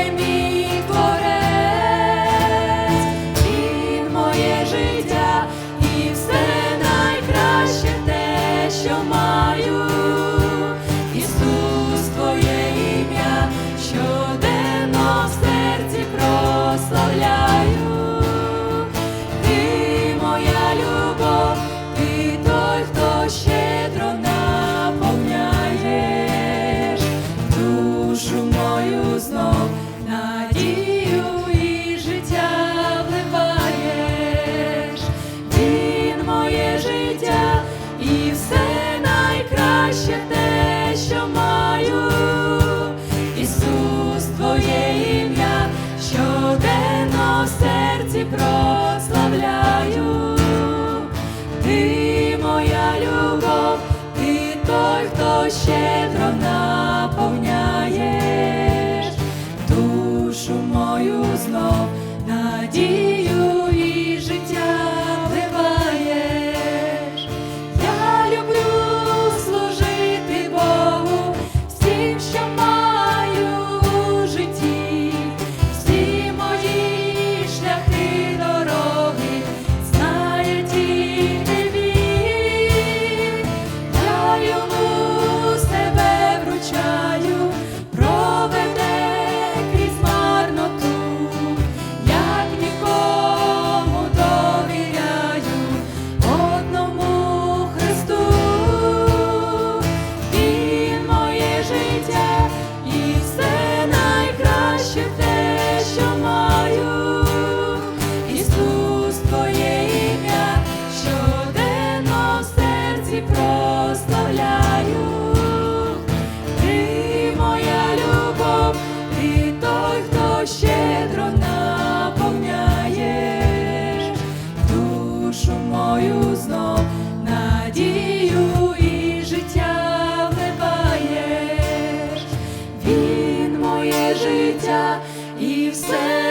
made me прославляю, ти моя любов, ти той, хто ще.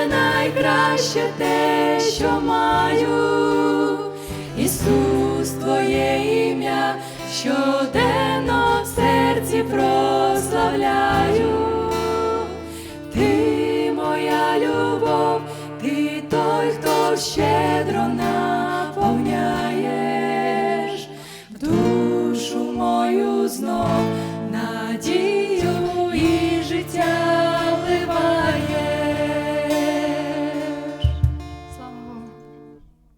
Найкраще те, що маю, Ісус, Твоє ім'я, щоденно в серці прославляю. Ти моя любов, ти той, хто щедро нам